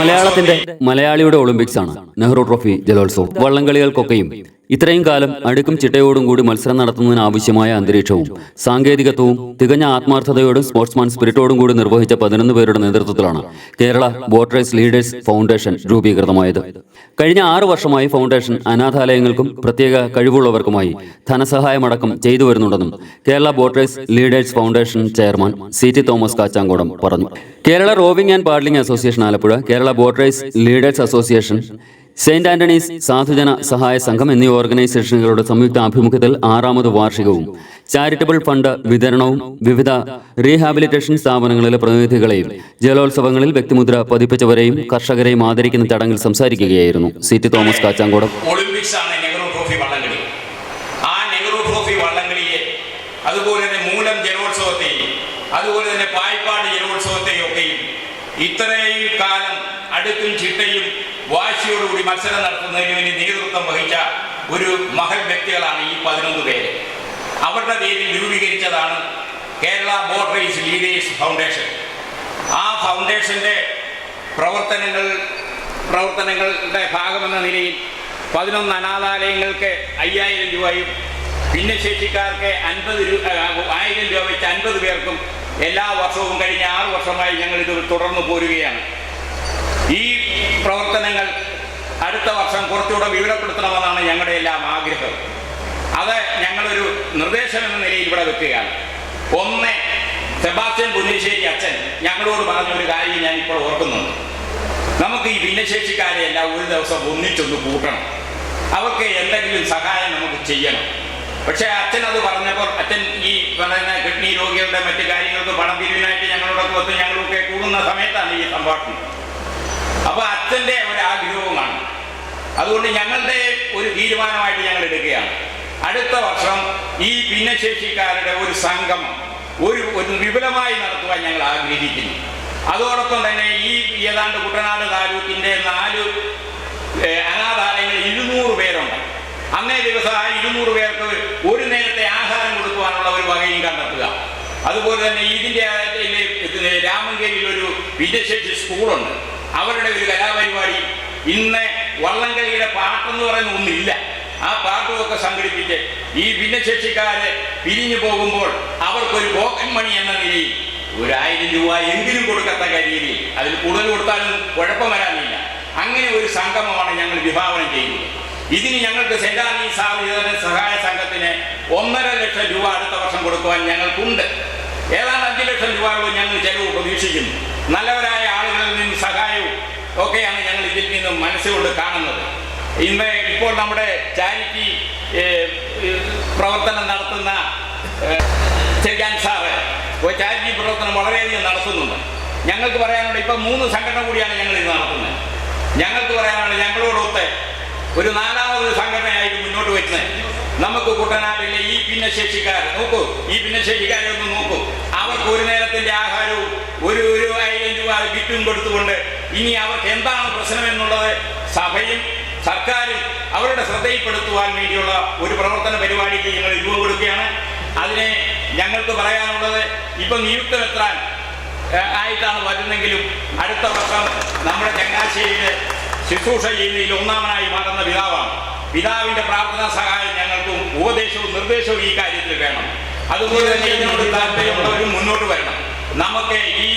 മലയാളത്തിന്റെ മലയാളിയുടെ ഒളിമ്പിക്സ് ആണ് നെഹ്റു ട്രോഫി ജലോത്സവം. വള്ളംകളികൾക്കൊക്കെയും ഇത്രയും കാലം അടുക്കും ചിട്ടയോടും കൂടി മത്സരം നടത്തുന്നതിന് ആവശ്യമായ അന്തരീക്ഷവും സാങ്കേതികത്വവും തികഞ്ഞ ആത്മാർത്ഥതയോടും സ്പോർട്സ്മാൻ സ്പിരിറ്റോടും കൂടി നിർവഹിച്ച പതിനൊന്ന് പേരുടെ നേതൃത്വത്തിലാണ് Kerala boat race leaders foundation രൂപീകൃതമായത്. കഴിഞ്ഞ ആറു വർഷമായി ഫൗണ്ടേഷൻ അനാഥാലയങ്ങൾക്കും പ്രത്യേക കഴിവുള്ളവർക്കുമായി ധനസഹായമടക്കം ചെയ്തു വരുന്നുണ്ടെന്നും Kerala boat race leaders foundation chairman C T Thomas Kachankodam പറഞ്ഞു. Kerala rowing and paddling association Alappuzha Kerala boat race leaders association Saint Antony's Sadhujana Sahaya Sangham എന്നീ ഓർഗനൈസേഷനുകളുടെ സംയുക്ത ആഭിമുഖ്യത്തിൽ ആറാമത് വാർഷികവും ചാരിറ്റബിൾ ഫണ്ട് വിതരണവും വിവിധ റീഹാബിലിറ്റേഷൻ സ്ഥാപനങ്ങളിലെ പ്രതിനിധികളെയും ജലോത്സവങ്ങളിൽ വ്യക്തിമുദ്ര പതിപ്പിച്ചവരെയും കർഷകരെയും ആദരിക്കുന്ന ചടങ്ങിൽ സംസാരിക്കുകയായിരുന്നു സി ടി തോമസ് കാച്ചാങ്കോടം. അതുപോലെ മൂലം അതുപോലെ ഇത്രയും കാലം അടുക്കും ചിട്ടയും വാശിയോടുകൂടി മത്സരം നടത്തുന്നതിന് വേണ്ടി നേതൃത്വം വഹിച്ച ഒരു മഹൽ വ്യക്തികളാണ് ഈ പതിനൊന്ന് പേര്. അവരുടെ പേരിൽ രൂപീകരിച്ചതാണ് കേരള റേസ് ലീഡേഴ്സ് ഫൗണ്ടേഷൻ. ആ ഫൗണ്ടേഷന്റെ പ്രവർത്തനങ്ങൾ പ്രവർത്തനങ്ങളുടെ ഭാഗമെന്ന നിലയിൽ പതിനൊന്ന് അനാഥാലയങ്ങൾക്ക് അയ്യായിരം രൂപയും ഭിന്നശേഷിക്കാർക്ക് അൻപത് രൂപ ആയിരം രൂപ വെച്ച് അൻപത് പേർക്കും എല്ലാ വർഷവും കഴിഞ്ഞ ആറ് വർഷമായി ഞങ്ങൾ ഇത് തുടർന്നു പോരുകയാണ് ഈ പ്രവർത്തനങ്ങൾ അടുത്ത വർഷം കുറച്ചുകൂടെ വിവരപ്പെടുത്തണമെന്നാണ് ഞങ്ങളുടെ എല്ലാം ആഗ്രഹം. അത് ഞങ്ങളൊരു നിർദ്ദേശം എന്ന നിലയിൽ ഇവിടെ വെക്കുകയാണ്. ഒന്ന് സെബാസ്റ്റ്യൻ പുന്നശ്ശേരി അച്ഛൻ ഞങ്ങളോട് പറഞ്ഞ ഒരു കാര്യം ഞാൻ ഇപ്പോൾ ഓർക്കുന്നുണ്ട്. നമുക്ക് ഈ ഭിന്നശേഷിക്കാരെ എല്ലാം ഒരു ദിവസം ഒന്നിച്ചൊന്ന് കൂട്ടണം. അവർക്ക് എന്തെങ്കിലും സഹായം നമുക്ക് ചെയ്യണം. പക്ഷേ അച്ഛൻ അത് പറഞ്ഞപ്പോൾ അച്ഛൻ ഈ പറയുന്ന കിഡ്നി രോഗികളുടെ മറ്റു കാര്യങ്ങൾക്ക് പണം പിരിവിനായിട്ട് ഞങ്ങളോടൊക്കെ വന്ന് ഞങ്ങളൊക്കെ കൂടുന്ന സമയത്താണ് ഈ സംഭാഷണം അപ്പൊ അച്ഛന്റെ ഒരു ആഗ്രഹവുമാണ്. അതുകൊണ്ട് ഞങ്ങളുടെ ഒരു തീരുമാനമായിട്ട് ഞങ്ങൾ എടുക്കുകയാണ്. അടുത്ത വർഷം ഈ ഭിന്നശേഷിക്കാരുടെ ഒരു സംഗമം ഒരു ഒരു വിപുലമായി നടത്തുവാൻ ഞങ്ങൾ ആഗ്രഹിക്കുന്നു. അതോടൊപ്പം തന്നെ ഈ ഏതാണ്ട് കുട്ടനാട് താലൂക്കിന്റെ നാല് അനാഥാലയങ്ങൾ ഇരുന്നൂറ് പേരുണ്ട്. അന്നേ ദിവസം ആ ഇരുന്നൂറ് പേർക്ക് ഒരു നേരത്തെ ആഹാരം കൊടുക്കുവാനുള്ള ഒരു വകയും കണ്ടെത്തുക. അതുപോലെ തന്നെ ഇതിന്റെ രാമങ്കേരിയിൽ ഒരു ഭിന്നശേഷി സ്കൂളുണ്ട്. അവരുടെ ഒരു കലാപരിപാടി ഇന്ന് വള്ളംകളിയുടെ പാട്ടെന്ന് പറയുന്ന ഒന്നില്ല ആ പാട്ടുമൊക്കെ സംഘടിപ്പിച്ച് ഈ ഭിന്നശേഷിക്കാരെ പിരിഞ്ഞു പോകുമ്പോൾ അവർക്കൊരു പോക്കൻ മണി എന്ന നിലയിൽ ഒരായിരം രൂപ എങ്കിലും കൊടുക്കത്തക്ക രീതിയിൽ അതിൽ കൂടുതൽ കൊടുത്താലും കുഴപ്പം വരാനില്ല. അങ്ങനെ ഒരു സംഗമമാണ് ഞങ്ങൾ വിഭാവനം ചെയ്യുന്നത്. ഇതിന് ഞങ്ങൾക്ക് സെന്റാനി സാഹചര്യ സഹായ സംഘത്തിന് ഒന്നര ലക്ഷം രൂപ അടുത്ത വർഷം കൊടുക്കുവാൻ ഞങ്ങൾക്കുണ്ട്. ഏതാണ്ട് അഞ്ച് ലക്ഷം രൂപ ഞങ്ങൾ ചെലവ് പ്രതീക്ഷിക്കുന്നു. നല്ലവരായ ആളുകളിൽ നിന്ന് സഹായവും ഒക്കെയാണ് ഞങ്ങൾ ഇതിൽ നിന്നും മനസ്സുകൊണ്ട് കാണുന്നത്. ഇന്ന് ഇപ്പോൾ നമ്മുടെ ചാരിറ്റി പ്രവർത്തനം നടത്തുന്ന ചെയ്യാൻ സാറ് ചാരിറ്റി പ്രവർത്തനം വളരെയധികം നടത്തുന്നുണ്ട്. ഞങ്ങൾക്ക് പറയാനുണ്ട് ഇപ്പം മൂന്ന് സംഘടന കൂടിയാണ് ഞങ്ങൾ ഇത് നടത്തുന്നത്. ഞങ്ങൾക്ക് പറയാനുള്ളത് ഞങ്ങളോടൊത്ത് ഒരു നാലാമത് സംഘടനയായിട്ട് മുന്നോട്ട് വരുന്നത് നമുക്ക് കുട്ടനാട്ടിലെ ഈ ഭിന്നശേഷിക്കാർ നോക്കൂ ഈ ഭിന്നശേഷിക്കാരെ ഒന്ന് നോക്കൂ. അവർക്ക് ഒരു നേരത്തിന്റെ ആഹാരവും ഒരു ഒരു ആയിരം രൂപ കിറ്റും കൊടുത്തുകൊണ്ട് ഇനി അവർക്ക് എന്താണ് പ്രശ്നം എന്നുള്ളത് സഭയും സർക്കാരും അവരുടെ ശ്രദ്ധയിൽപ്പെടുത്തുവാൻ വേണ്ടിയുള്ള ഒരു പ്രവർത്തന പരിപാടിക്ക് ഞങ്ങൾ രൂപം കൊടുക്കുകയാണ്. അതിനെ ഞങ്ങൾക്ക് പറയാനുള്ളത് ഇപ്പൊ നിയുക്തമെത്താൻ ആയിട്ടാണ് വരുന്നെങ്കിലും അടുത്ത വർഷം നമ്മുടെ ചങ്ങനാശ്ശേരിയിൽ ശുശ്രൂഷ ചെയ്യുന്നതിൽ ഒന്നാമനായി മാറുന്ന പിതാവാണ്. പിതാവിന്റെ പ്രാർത്ഥനാ സഹായം ഞങ്ങൾക്കും ഉപദേശവും നിർദ്ദേശവും ഈ കാര്യത്തിൽ വേണം. അതുപോലെ തന്നെ ഇതിനോട് താല്പര്യമുള്ളവരും മുന്നോട്ട് വരണം. നമുക്ക് ഈ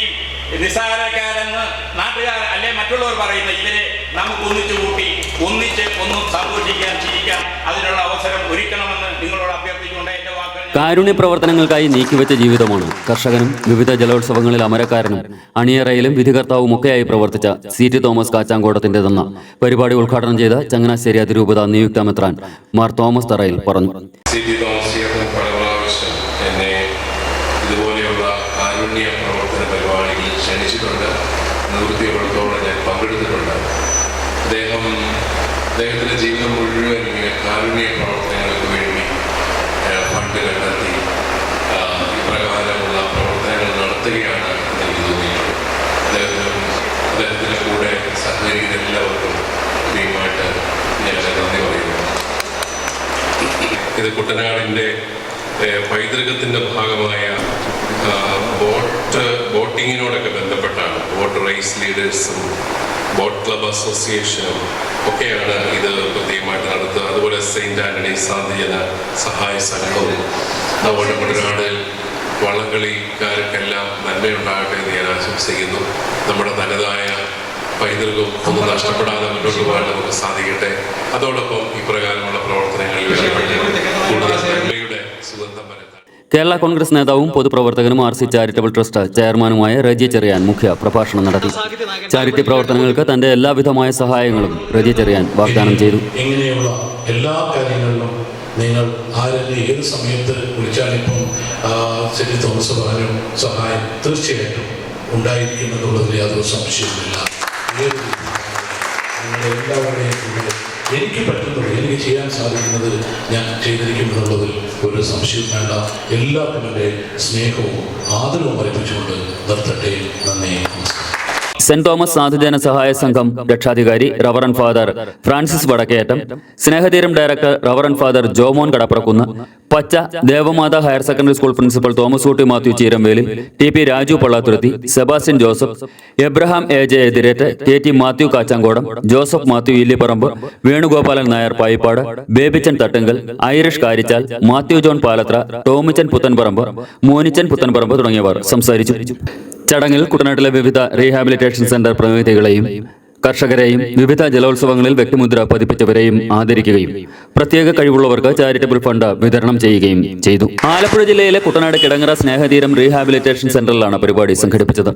നിസ്സാരക്കാരെന്ന് നാട്ടുകാർ അല്ലെ മറ്റുള്ളവർ പറയുന്ന ഇവരെ നമുക്ക് ഒന്നിച്ചു കൂട്ടി ഒന്നിച്ച് ഒന്ന് സന്തോഷിക്കാൻ ജീവിക്കാൻ അതിനുള്ള അവസരം ഒരുക്കണമെന്ന് നിങ്ങളോട് അഭ്യർത്ഥിച്ചുകൊണ്ട് എന്റെ വാക്കുകൾ കാരുണ്യ പ്രവർത്തനങ്ങൾക്കായി നീക്കിവെച്ച ജീവിതമാണ്. കർഷകനും വിവിധ ജലോത്സവങ്ങളിൽ അമരക്കാരനും അണിയറയിലും വിധികർത്താവും ഒക്കെയായി പ്രവർത്തിച്ച സി ടി തോമസ് കാച്ചാങ്കോടത്തിന്റെതെന്ന പരിപാടി ഉദ്ഘാടനം ചെയ്ത ചങ്ങനാശ്ശേരി അതിരൂപത നിയുക്ത മെത്രാൻ മാർ തോമസ് തറയിൽ പറഞ്ഞു. സി ടി തോമസ് അദ്ദേഹത്തിന്റെ ജീവിതം മുഴുവൻ ഇങ്ങനെ കാരുണ്യ പ്രവർത്തനങ്ങൾക്ക് വേണ്ടി ഫണ്ട് കണ്ടെത്തി ഇപ്രകാരമുള്ള പ്രവർത്തനങ്ങൾ നടത്തുകയാണ് എനിക്ക് തോന്നിയിട്ടുള്ളത്. അദ്ദേഹത്തിനും അദ്ദേഹത്തിന്റെ കൂടെ സഹകരിക്കുന്ന എല്ലാവർക്കും ഭീമമായിട്ട് ഞാൻ നന്ദി പറയുന്നു. ഇത് കുട്ടനാടിന്റെ പൈതൃകത്തിന്റെ ഭാഗമായ ബോട്ട് ബോട്ടിങ്ങിനോടൊക്കെ ബന്ധപ്പെട്ടാണ്. ബോട്ട് റേസ് ലീഡേഴ്സും ബോട്ട് ക്ലബ് അസോസിയേഷൻ ഒക്കെയാണ് ഇത് പ്രത്യേകമായിട്ട് നടത്തുക അതുപോലെ സെയിന്റ് ആന്റണി സാന്ത്വന സഹായ സംഘവും അതുപോലെ കുട്ടനാട് വള്ളംകളിക്കാർക്കെല്ലാം നന്മയുണ്ടാകട്ടെ എന്ന് ഞാൻ ആശംസിക്കുന്നു. നമ്മുടെ തനതായ പൈതൃകവും ഒന്നും നഷ്ടപ്പെടാതെ മുന്നോട്ട് പോകാൻ നമുക്ക് സാധിക്കട്ടെ. അതോടൊപ്പം ഇപ്രകാരമുള്ള പ്രവർത്തനങ്ങളിൽ കൂടുതൽ നന്മയുടെ സുഗന്ധം പരത്താൻ കേരള കോൺഗ്രസ് നേതാവും പൊതുപ്രവർത്തകനും ആർ സി ചാരിറ്റബിൾ ട്രസ്റ്റ് ചെയർമാനുമായ റജി ചെറിയാൻ മുഖ്യ പ്രഭാഷണം നടത്തി. ചാരിറ്റി പ്രവർത്തനങ്ങൾക്ക് തന്റെ എല്ലാവിധമായ സഹായങ്ങളും റജി ചെറിയാൻ വാഗ്ദാനം ചെയ്തു. ഇങ്ങനെയുള്ള എല്ലാ കാര്യങ്ങളിലും നിങ്ങൾ ആരെങ്കിലും ഏത് സമയത്ത് വിളിച്ചാലിപ്പം സെറ്റി തോമസ് പറഞ്ഞു സഹായം തീർച്ചയായിട്ടും ഉണ്ടായിരിക്കും യാതൊരു സംശയവുമില്ല. എനിക്ക് പറ്റുന്നത് എനിക്ക് ചെയ്യാൻ സാധിക്കുന്നത് ഞാൻ ചെയ്തിരിക്കുമെന്നുള്ളതിൽ ഒരു സംശയവും വേണ്ട. എല്ലാവർക്കും എന്റെ സ്നേഹവും ആദരവും അർപ്പിച്ചുകൊണ്ട് നിർത്തട്ടെ. നന്ദി നമസ്കാരം. സെന്റ് തോമസ് സാധുജന സഹായ സംഘം രക്ഷാധികാരി reverend father Francis Vadakkettam Snehatheeram director reverend father Jomon Kadappurakkunnu Pacha Devamatha higher secondary school principal Thomas Ooty Mathew Cheerampelil T P Raju Pallathuruthy Sebastian Joseph Abraham A J എതിരേറ്റ് K T Mathew Kachankodam Joseph Mathew Illipparambu Venugopalan Nair Payippad Babychan Thattunkal Irish Karichal Mathew John Palathra Tomichan Puthenparambu Monichan Puthenparambu തുടങ്ങിയവർ സംസാരിച്ചു. ചടങ്ങിൽ കുട്ടനാട്ടിലെ വിവിധ rehabilitation centre പ്രതിനിധികളെയും കർഷകരെയും വിവിധ ജലോത്സവങ്ങളിൽ വ്യക്തിമുദ്ര പതിപ്പിച്ചവരെയും ആദരിക്കുകയും പ്രത്യേക കഴിവുള്ളവർക്ക് charitable fund വിതരണം ചെയ്യുകയും ചെയ്തു. ആലപ്പുഴ ജില്ലയിലെ കുട്ടനാട് കിടങ്ങറ സ്നേഹതീരം റീഹാബിലിറ്റേഷൻ സെന്ററിലാണ് പരിപാടി സംഘടിപ്പിച്ചത്.